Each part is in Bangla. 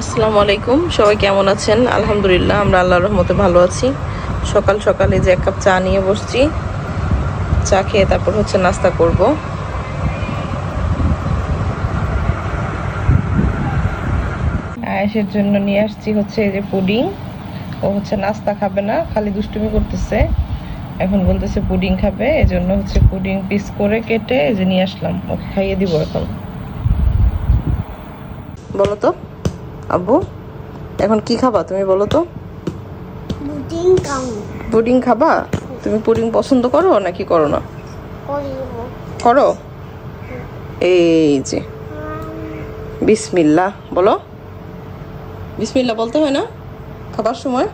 আসসালামু আলাইকুম। সবাই কেমন আছেন? আলহামদুলিল্লাহ, আমরা আল্লাহর রহমতে ভালো আছি। সকাল সকালে যে এক কাপ চা নিয়ে বসছি। চা খেয়ে তারপর হচ্ছে নাস্তা করব। আয়েসের জন্য নিয়ে আসছি হচ্ছে এই যে পুডিং। ও হচ্ছে নাস্তা খাবে না, খালি দুষ্টুমি করতেছে। এখন বলতেছে পুডিং খাবে এই জন্য হচ্ছে পুডিং পিস করে কেটে এই যে নিয়ে আসলাম। ওকে খাইয়ে দিব এখন। বলো তো। আব্বু এখন কি খাবা তুমি বলো তো? পুডিং খাবা। তুমি পুডিং পছন্দ করো নাকি করো না? করো। এই যে। বিসমিল্লাহ বলো। বিসমিল্লাহ বলতে হয় না? খাবার সময়?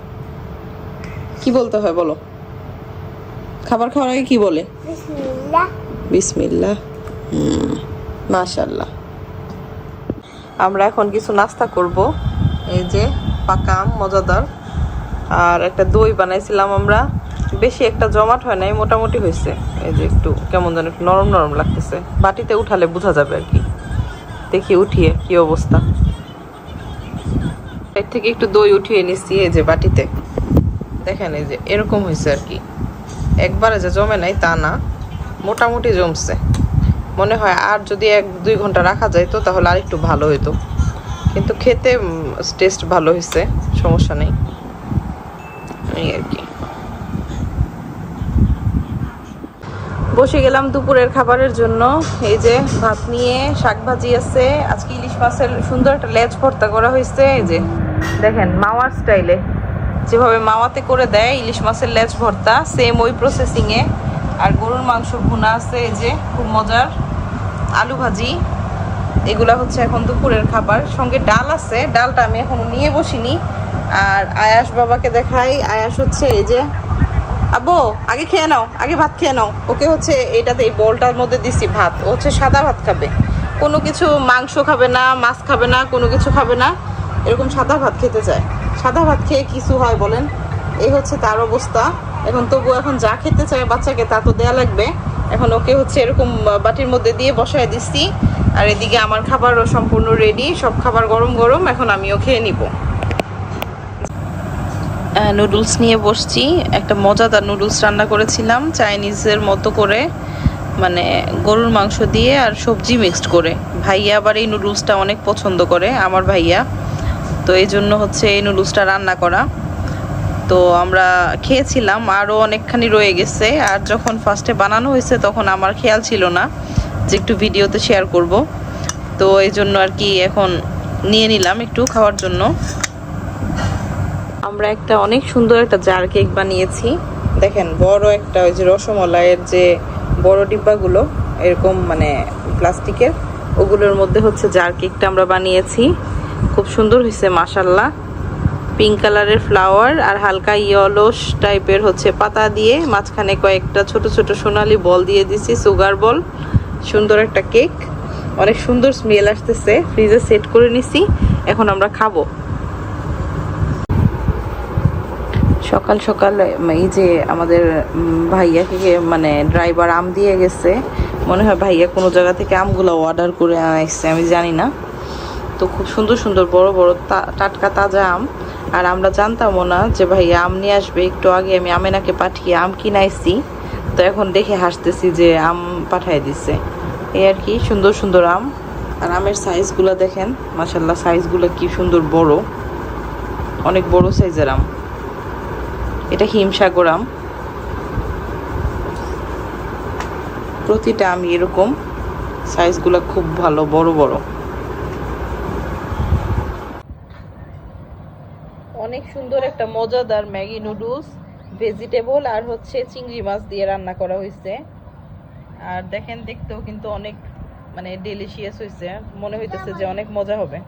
কি বলতে হয় বলো? খাবার খাওয়ার আগে কি বলে? বিসমিল্লাহ। হুম মাশাল্লাহ। আমরা এখন কিছু নাস্তা করব। এই যে পাকা আম মজাদার। আর একটা দই বানাইছিলাম আমরা। বেশি একটা জমাট হয় নাই, মোটামুটি হয়েছে। এই যে একটু কেমন যেন একটু নরম নরম লাগতেছে। বাটিতে উঠালে বোঝা যাবে আর কি। দেখি উঠিয়ে কি অবস্থা। এর থেকে একটু দই উঠিয়ে নিচ্ছি এই যে বাটিতে। দেখেন এই যে এরকম হয়েছে আর কি। একবারে যে জমে নাই তা না, মোটামুটি জমছে। মনে হয় আর যদি এক, দুই ঘণ্টা রাখা যায় তো তাহলে আর একটু ভালো হতো কিন্তু খেতে টেস্ট ভালো হয়েছে সমস্যা নেই। এই আর কি। বসে গেলাম দুপুরের খাবারের জন্য। এই যে ভাত নিয়ে শাক ভাজি আছে। আজকে ইলিশ মাছের সুন্দর একটা লেজ ভর্তা করা হয়েছে এই যে দেখেন মাওয়ার স্টাইলে। যেভাবে মাওয়াতে করে দেয় ইলিশ মাছের লেজ ভর্তা সেম ওই প্রসেসিংয়ে আর গরুর মাংস ভুনা আছে, এই যে, খুব মজার। আলু ভাজি, এগুলা হচ্ছে এখন দুপুরের খাবার। সঙ্গে ডাল আছে, ডালটা আমি এখনও নিয়ে বসিনি। আর আয়াস বাবাকে দেখাই। আয়াস হচ্ছে এই যে, আব্বু, আগে খেয়ে নাও, আগে ভাত খেয়ে নাও। ওকে হচ্ছে এটাতে এই বলটার মধ্যে দিছি ভাত। ও হচ্ছে সাদা ভাত খাবে। কোনো কিছু মাংস খাবে না, মাছ খাবে না, কোনো কিছু খাবে না। এরকম সাদা ভাত খেতে চায়। সাদা ভাত খেয়ে কিছু হয় বলেন। এই হচ্ছে তার অবস্থা। এখন তবু এখন যা খেতে চায় বাচ্চাকে তা তো দেয়া লাগবে। এখন ওকে হচ্ছে এরকম বাটির মধ্যে দিয়ে বসায় দিচ্ছি আর এদিকে আমার খাবারও সম্পূর্ণ রেডি সব খাবার গরম গরম, এখন আমিও খেয়ে নিব। নুডলস নিয়ে বসছি। একটা মজাদার নুডলস রান্না করেছিলাম চাইনিজের মতো করে মানে গরুর মাংস দিয়ে আর সবজি মিক্সড করে। ভাইয়া আবার এই নুডলসটা অনেক পছন্দ করে, আমার ভাইয়া। তো এই জন্য হচ্ছে এই নুডলসটা রান্না করা। তো আমরা খেয়েছিলাম আরও অনেকখানি রয়ে গেছে। আর যখন ফার্স্টে বানানো হয়েছে, তখন আমার খেয়াল ছিল না যে একটু ভিডিওতে শেয়ার করব। তো এই জন্য আর কি এখন নিয়ে নিলাম একটু খাওয়ার জন্য। আমরা একটা অনেক সুন্দর একটা জার কেক বানিয়েছি। দেখেন, বড় একটা ওই যে রসমলাইয়ের যে বড় ডিব্বাগুলো, এরকম মানে প্লাস্টিকের, ওগুলোর মধ্যে হচ্ছে জার কেকটা আমরা বানিয়েছি। খুব সুন্দর হয়েছে মাসাল্লাহ পিঙ্ক কালারের ফ্লাওয়ার আর হালকা ইয়েলোস টাইপের হচ্ছে পাতা দিয়ে মাঝখানে কয়েকটা ছোট ছোট সোনালি বল দিয়ে দিছি, সুগার বল। সুন্দর একটা কেক। অনেক সুন্দর স্মেল আসতেছে। ফ্রিজে সেট করে নিছি। এখন আমরা খাব। সকাল সকাল এই যে আমাদের ভাইয়াকে মানে ড্রাইভার আম দিয়ে গেছে। মনে হয় ভাইয়া কোনো জায়গা থেকে আমগুলো অর্ডার করে আসছে আমি জানি না। তো খুব সুন্দর সুন্দর বড় বড় টাটকা তাজা আম। আর আমরা জানতামও না যে ভাইয়া আম নিয়ে আসবে। একটু আগে আমি আমেনাকে পাঠিয়ে আম কিনাইছি তো এখন দেখে হাসতেছি যে আম পাঠাই দিছে। এই আর কি, সুন্দর সুন্দর আম। আর আমের সাইজগুলো দেখেন মাসাল্লাহ সাইজগুলো কি সুন্দর বড়। অনেক বড় সাইজের আম। এটা হিমসাগর আম। প্রতিটা আমি এরকম। সাইজগুলো খুব ভালো, বড় বড় অনেক সুন্দর একটা মজাদার ম্যাগি নুডলস, ভেজিটেবল আর হচ্ছে চিংড়ি মাছ দিয়ে রান্না করা হয়েছে আর দেখেন দেখতেও কিন্তু অনেক মানে ডেলিশিয়াস হয়েছে মনে হইতেছে যে অনেক মজা হবে।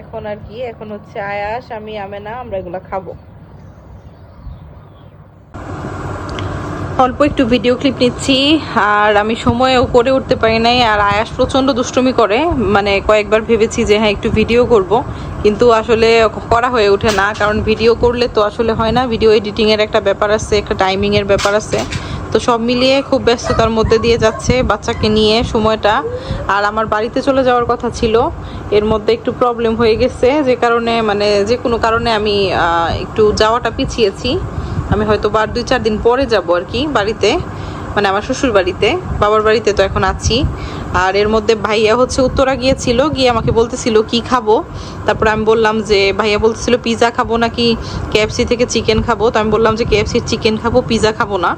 এখন আর কি, এখন হচ্ছে আয়াস, আমি আমেনা, আমরা এগুলা খাব। অল্প একটু ভিডিও ক্লিপ নিচ্ছি, আর আমি সময়েও করে উঠতে পারি নাই, আর আয়াস প্রচণ্ড দুষ্টুমি করে মানে কয়েকবার ভেবেছি যে হ্যাঁ একটু ভিডিও করব, কিন্তু আসলে করা হয়ে ওঠে না, কারণ ভিডিও করলে তো আসলে হয় না ভিডিও এডিটিংয়ের একটা ব্যাপার আছে, একটা টাইমিংয়ের ব্যাপার আছে, তো সব মিলিয়ে খুব ব্যস্ততার মধ্যে দিয়ে যাচ্ছে বাচ্চাকে নিয়ে সময়টা, আর আমার বাড়িতে চলে যাওয়ার কথা ছিল, এর মধ্যে একটু প্রবলেম হয়ে গেছে, যে কারণে মানে যে কোনো কারণে আমি একটু যাওয়াটা পিছিয়েছি আমি হয়তো বার দুই, চার দিন পরে যাব আর কি বাড়িতে মানে আমার শ্বশুর বাড়িতে, বাবার বাড়িতে তো এখন আছি। আর এর মধ্যে ভাইয়া হচ্ছে উত্তরা গিয়েছিল, গিয়ে আমাকে বলতেছিল কি খাব। তারপরে আমি বললাম যে, ভাইয়া বলতেছিল পিৎজা খাব নাকি কেএফসি থেকে চিকেন খাব। তো আমি বললাম যে কেএফসির চিকেন খাব পিৎজা খাব না।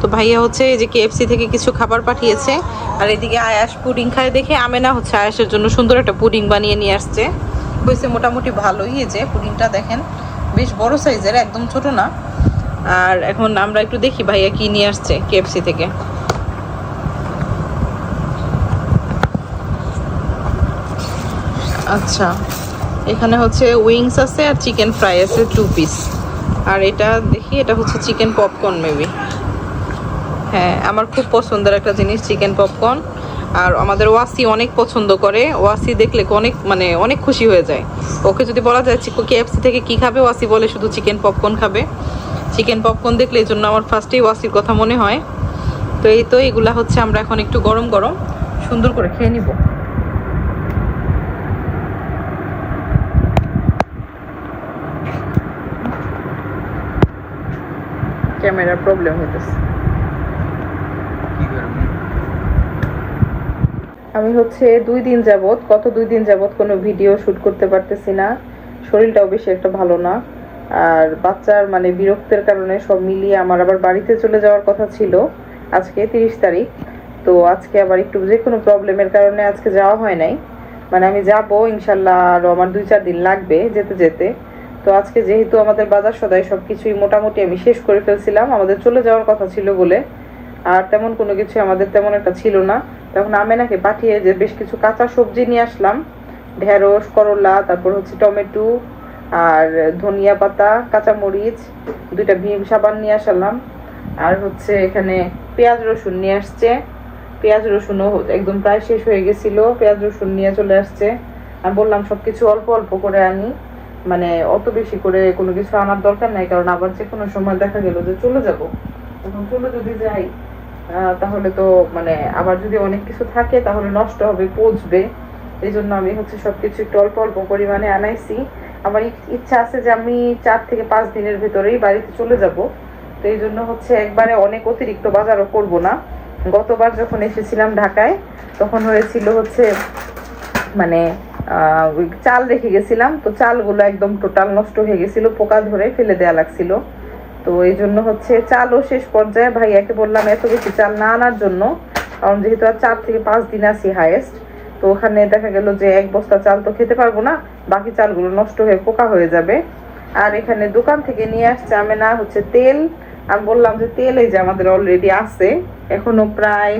তো ভাইয়া হচ্ছে এই যে কেএফসি থেকে কিছু খাবার পাঠিয়েছে। আর এদিকে আয়াস পুডিং খায় দেখে, আমেনা হচ্ছে আয়াসের জন্য সুন্দর একটা পুডিং বানিয়ে নিয়ে আসছে। হয়েছে মোটামুটি ভালোই এই যে পুডিংটা, দেখেন। বেশ বড় সাইজের, একদম ছোট না। আর এখন আমরা একটু দেখি ভাইয়া কি নিয়ে আসছে কেএফসি থেকে। আচ্ছা এখানে হচ্ছে উইংস আছে আর চিকেন ফ্রাই আছে টু পিস আর এটা দেখি, এটা হচ্ছে চিকেন পপকর্ন মেবি। হ্যাঁ আমার খুব পছন্দের একটা জিনিস চিকেন পপকর্ন। আর আমাদের ওয়াসি অনেক পছন্দ করে। ওয়াসি দেখলে অনেক মানে অনেক খুশি হয়ে যায়। ওকে যদি বলা যায় কেএফসি থেকে কি খাবে? ওয়াসি বলে, শুধু চিকেন পপকর্ন খাবে। চিকেন পপকর্ন দেখলে এই জন্য আমার ফার্স্টেই ওয়াসির কথা মনে হয়। তো এই তো এগুলা হচ্ছে আমরা এখন একটু গরম গরম সুন্দর করে খেয়ে নিব। ক্যামেরার প্রবলেম হইতেছে। কি করবি আমি হচ্ছে দুই দিন যাবত কত দুই দিন যাবত কোনো ভিডিও শুট করতে পারতেছি না। শরীরটাও বেশি একটা ভালো না। আর বাচ্চার মানে বিরক্তের কারণে সব মিলিয়ে আমার আবার বাড়িতে চলে যাওয়ার কথা ছিল আজকে তিরিশ তারিখ। তো আজকে আবার একটু যে কোনো প্রবলেমের কারণে আজকে যাওয়া হয় নাই। মানে আমি যাব, ইনশাল্লাহ আরও আমার দুই চার দিন লাগবে যেতে যেতে। তো আজকে যেহেতু আমাদের বাজার সদাই সব কিছুই মোটামুটি আমি শেষ করে ফেলছিলাম, আমাদের চলে যাওয়ার কথা ছিল বলে। আর তেমন কোনো কিছু আমাদের তেমন একটা ছিল না। তখন আমেনাকে পাঠিয়ে যে বেশ কিছু কাঁচা সবজি নিয়ে আসলাম। ঢেঁড়স, করলা, তারপর হচ্ছে টমেটো আর ধনিয়া পাতা, কাঁচামরিচ, দুইটা ভীম সাবান নিয়ে আসলাম। আর হচ্ছে এখানে পেঁয়াজ রসুন নিয়ে আসছে। পেঁয়াজ রসুনও একদম প্রায় শেষ হয়ে গেছিল। পেঁয়াজ রসুন নিয়ে চলে আসছে। আর বললাম, সবকিছু অল্প অল্প করে আনি। মানে অত বেশি করে কোনো কিছু আনার দরকার নাই, কারণ আবার যে কোনো সময় দেখা গেল যে চলে যাব। তখন চলে যদি যাই তাহলে তো মানে আবার যদি অনেক কিছু থাকে, তাহলে নষ্ট হবে, পচবে। এই জন্য আমি হচ্ছে সবকিছু একটু অল্প অল্প পরিমাণে আনাইছি। আমার ইচ্ছা আছে যে আমি চার থেকে পাঁচ দিনের ভেতরেই বাড়িতে চলে যাব। তো এই জন্য হচ্ছে একবারে অনেক অতিরিক্ত বাজারও করব না। গতবার যখন এসেছিলাম ঢাকায়, তখন হয়েছিল হচ্ছে মানে চাল রেখে গেছিলাম। তো চালগুলো একদম টোটাল নষ্ট হয়ে গেছিল, পোকা ধরে ফেলে দেওয়া লাগছিল। তো এই জন্য হচ্ছে চালও শেষ পর্যায়ে, ভাইয়াকে বললাম এত বেশি চাল না আনার জন্য। কারণ যেহেতু আর চার থেকে পাঁচ দিন আছি হায়েস্ট তো ওখানে দেখা গেল যে এক বস্তা চাল তো খেতে পারব না, বাকি চালগুলো নষ্ট হয়ে পোকা হয়ে যাবে। আর এখানে দোকান থেকে নিয়ে আসছে আমি না, হচ্ছে তেল। আমি বললাম যে তেল এই যে আমাদের অলরেডি আছে, এখনও প্রায়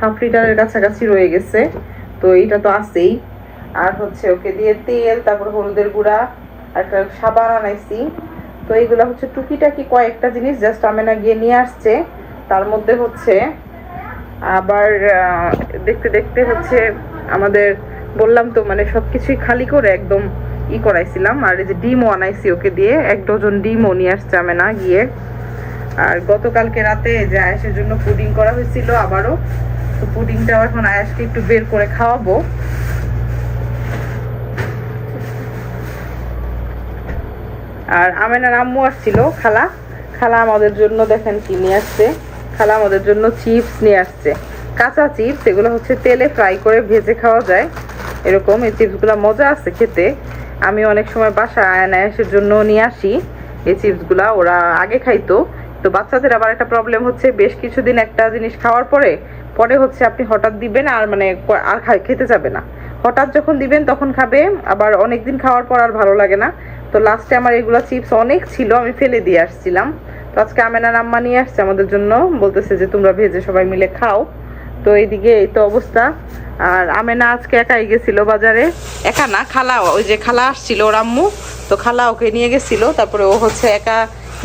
হাফ লিটারের কাছাকাছি রয়ে গেছে, তো এটা তো আছেই। আর হচ্ছে ওকে দিয়ে তেল, তারপর হলুদের গুঁড়া, আর একটা সাবান আনাইছি। তো এইগুলো হচ্ছে টুকিটাকি কয়েকটা জিনিস জাস্ট আমেনা গিয়ে নিয়ে আসছে। তার মধ্যে হচ্ছে আবার দেখতে দেখতে হচ্ছে আমাদের বললাম তো মানে সবকিছুই খালি করে একদম ই করাইছিলাম। আর এই যে ডিমও আনাইছি ওকে দিয়ে, এক ডজন ডিমও নিয়ে আসছে আমেনা গিয়ে। আর গতকালকে রাতে যে আয়াসের জন্য পুডিং করা হয়েছিল আবারও। তো পুডিংটাও এখন আয়াসকে একটু বের করে খাওয়াবো। আর আমেনার আম্মু আসছিল, খালা। খালা আমাদের জন্য দেখেন কি নিয়ে আসছে। খালা আমাদের জন্য চিপস নিয়ে আসছে। কাঁচা চিপস, এগুলো হচ্ছে তেলে ফ্রাই করে ভেজে খাওয়া যায়। এরকম এই চিপসগুলো মজা আছে খেতে। আমি অনেক সময় বাসা আয়নায়াসের জন্য নিয়ে আসি। এই চিপসগুলা ওরা আগে খাইতো। তো বাচ্চাদের আবার একটা প্রবলেম হচ্ছে, বেশ কিছুদিন একটা জিনিস খাওয়ার পরে পরে হচ্ছে আপনি হঠাৎ দিবেন আর মানে আর খাই- খেতে যাবে না। হঠাৎ যখন দিবেন তখন খাবে, আবার অনেক দিন খাওয়ার পর আর ভালো লাগে না। তো লাস্টে আমার এগুলো চিপস অনেক ছিল, আমি ফেলে দিয়ে আসছিলাম। তো আজকে আমেনার আম্মা নিয়ে আসছে আমাদের জন্য, বলতেছে যে তোমরা ভেজে সবাই মিলে খাও। তো এইদিকে এই তো অবস্থা। আর আমেনা আজকে একাই গেছিল বাজারে। একা না, খালা, ওই যে খালা আসছিল ওর আম্মু। তো খালা ওকে নিয়ে গেছিল, তারপরে ও হচ্ছে একা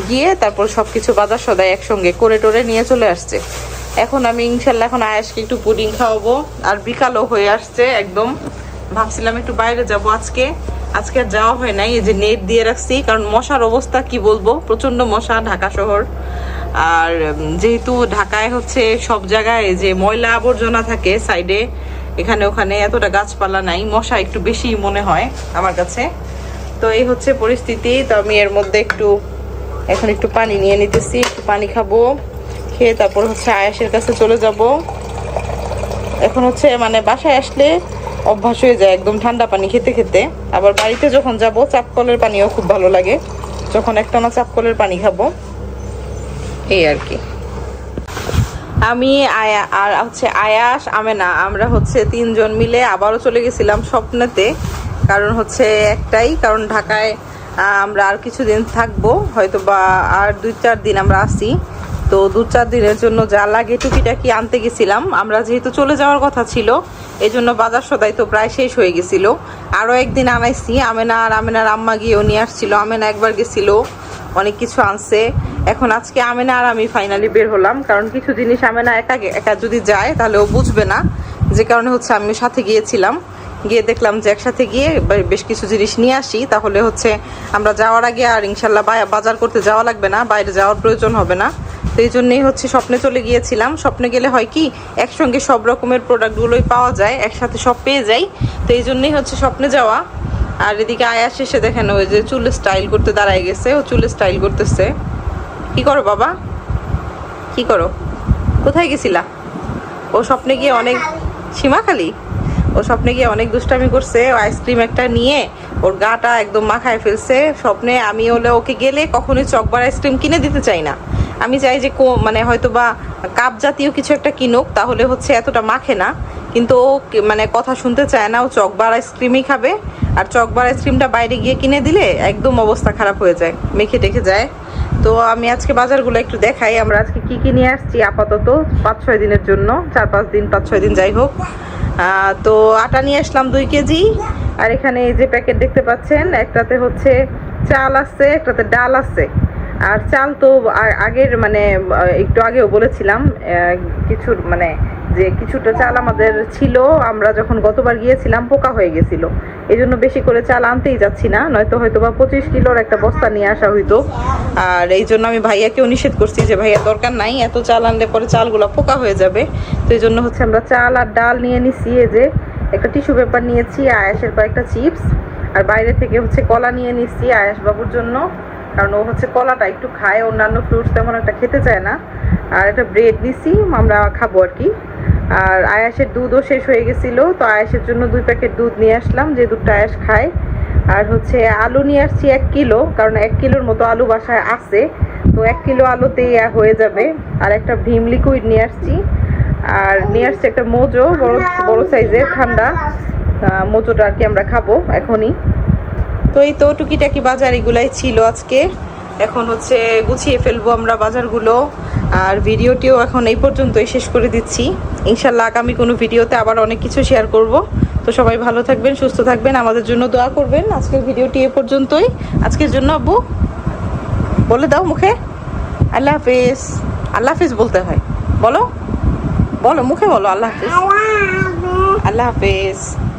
গিয়ে তারপর সবকিছু বাজার সদাই একসঙ্গে করে টোরে নিয়ে চলে আসছে। এখন আমি ইনশাল্লাহ এখন আয়াসকে একটু পুডিং খাওয়াবো। আর বিকালও হয়ে আসছে একদম। ভাবছিলাম একটু বাইরে যাব আজকে। আজকে আর যাওয়া হয় নাই, এই যে নেট দিয়ে রাখছি। কারণ মশার অবস্থা কি বলব? প্রচণ্ড মশা ঢাকা শহর। আর যেহেতু ঢাকায় হচ্ছে সব জায়গায় যে ময়লা আবর্জনা থাকে সাইডে, এখানে ওখানে এতটা গাছপালা নাই, মশা একটু বেশি মনে হয় আমার কাছে। তো এই হচ্ছে পরিস্থিতি, তো আমি এর মধ্যে একটু, এখন একটু পানি নিয়ে নিতেছি, একটু পানি খাব, খেয়ে তারপর হচ্ছে আয়াসের কাছে চলে যাব। এখন হচ্ছে মানে বাসায় আসলে অভ্যাস হয়ে যায় একদম ঠান্ডা পানি খেতে খেতে। আবার বাড়িতে যখন যাব চাপ কলের পানিও খুব ভালো লাগে। যখন একটা না চাপ কলের পানি খাব। এই আর কি। আমি আয়া, আর হচ্ছে আয়াস, আমেনা, আমরা হচ্ছে তিনজন মিলে আবারও চলে গেছিলাম স্বপ্নেতে। কারণ হচ্ছে একটাই, কারণ ঢাকায় আমরা আর কিছুদিন থাকব হয়তো বা আর দুই চার দিন আমরা আসি। তো দু চার দিনের জন্য যা লাগে টুকিটাকি আনতে গেছিলাম। আমরা যেহেতু চলে যাওয়ার কথা ছিল এই জন্য বাজার সদাই তো প্রায় শেষ হয়ে গেছিল। আরও একদিন আনাইছি, আমেনা আর আমেনার আম্মা গিয়েও নিয়ে আসছিল। আমেনা একবার গেছিল। অনেক কিছু আনছে। এখন আজকে আমেনা আর আমি ফাইনালি বের হলাম, কারণ কিছু জিনিস আমেনা একা একা যদি যায়, তাহলে ও বুঝবে না। যে কারণে হচ্ছে আমি সাথে গিয়েছিলাম। গিয়ে দেখলাম যে একসাথে গিয়ে বেশ কিছু জিনিস নিয়ে আসি। তাহলে হচ্ছে আমরা যাওয়ার আগে আর ইনশাল্লাহ বাজার করতে যাওয়া লাগবে না, বাইরে যাওয়ার প্রয়োজন হবে না। তো এই জন্যই হচ্ছে স্বপ্নে চলে গিয়েছিলাম। স্বপ্নে গেলে হয় কি, একসঙ্গে সব রকমের প্রোডাক্টগুলোই পাওয়া যায়, একসাথে সব পেয়ে যাই। তো এই জন্যই হচ্ছে স্বপ্নে যাওয়া। আর এদিকে আয়াস এসে দেখেন ওই যে চুল স্টাইল করতে দাঁড়ায় গেছে ও চুল স্টাইল করতেছে। কি করো বাবা? কি করো? কোথায় গেছিলা? ও স্বপ্নে গিয়ে অনেক সীমাখালি। ও স্বপ্নে গিয়ে অনেক দুষ্টামি করছে ও আইসক্রিম একটা নিয়ে ওর গাটা একদম মাখায় ফেলছে। স্বপ্নে আমি হলে ওকে গেলে কখনোই চকবার আইসক্রিম কিনে দিতে চাই না। আমি চাই যে কো মানে হয়তো বা কাপ জাতীয় কিছু একটা কিনুক তাহলে হচ্ছে এতটা মাখে না। কিন্তু ও মানে কথা শুনতে চায় না ও চকবার আইসক্রিমই খাবে। আর চকবার আইসক্রিমটা বাইরে গিয়ে কিনে দিলে একদম অবস্থা খারাপ হয়ে যায় মেখে টেখে যায়। তো আমি আজকে বাজারগুলো একটু দেখাই আমরা আজকে কি কি নিয়ে আসছি আপাতত পাঁচ ছয় দিনের জন্য চার পাঁচ দিন পাঁচ ছয় দিন যাই হোক। তো আটা নিয়ে আসলাম দুই কেজি আর এখানে এই যে প্যাকেট দেখতে পাচ্ছেন একটাতে হচ্ছে চাল আছে একটাতে ডাল আছে। আর চাল তো আগের মানে একটু আগেও বলেছিলাম আহ, কিছু মানে যে কিছুটা চাল আমাদের ছিল, আমরা যখন গতবার গিয়েছিলাম, পোকা হয়ে গেছিল। এই জন্য বেশি করে চাল আনতেই যাচ্ছি না, নয়তো হয়তো বা পঁচিশ কিলোর একটা বস্তা নিয়ে আসা হইতো। আর এই জন্য আমি ভাইয়াকেও নিষেধ করছি যে, ভাইয়া, দরকার নাই, এত চাল আনলে পরে চালগুলো পোকা হয়ে যাবে। তো এই জন্য হচ্ছে আমরা চাল আর ডাল নিয়ে নিছি, এই যে একটা টিস্যু পেপার নিয়েছি, আয়াসের কয়েকটা চিপস। আর বাইরে থেকে হচ্ছে কলা নিয়ে নিচ্ছি আয়াস বাবুর জন্য। কারণ ও হচ্ছে কলাটা, একটু খায়, অন্যান্য ফ্রুটস তেমন একটা খেতে চায় না। আর একটা ব্রেড নিছি, আমরা খাব আর কি। আর আয়াসের দুধও শেষ হয়ে গেছিল, তো আয়াসের জন্য দুই প্যাকেট দুধ নিয়ে আসলাম, যে দুধটা আয়াস খায়। আর হচ্ছে আলু নিয়ে আসছি এক কিলো, কারণ এক কিলোর মতো আলু বাসায় আছে। তো এক কিলো আলুতেই হয়ে যাবে। আর একটা ভীম লিকুইড নিয়ে আসছি। আর নিয়ে আসছি একটা মোজো, বড় বড় সাইজের ঠান্ডা। মোজোটা আর কি আমরা খাব এখনই। তো এই তো টুকিটাকি বাজার এগুলাই ছিল আজকে। এখন হচ্ছে গুছিয়ে ফেলব আমরা বাজারগুলো। আর ভিডিওটিও এখন এই পর্যন্তই শেষ করে দিচ্ছি। ইনশাল্লাহ আগামী কোনো ভিডিওতে আবার অনেক কিছু শেয়ার করব। তো সবাই ভালো থাকবেন সুস্থ থাকবেন আমাদের জন্য দোয়া করবেন। আজকের ভিডিওটি এ পর্যন্তই। আজকের জন্য আব্বু বলে দাও মুখে। আল্লাহ হাফিজ। আল্লাহ হাফিজ বলতে হয়। বলো। বলো মুখে বলো আল্লাহ হাফিজ। আল্লাহ হাফেজ। আল্লাহ হাফিজ।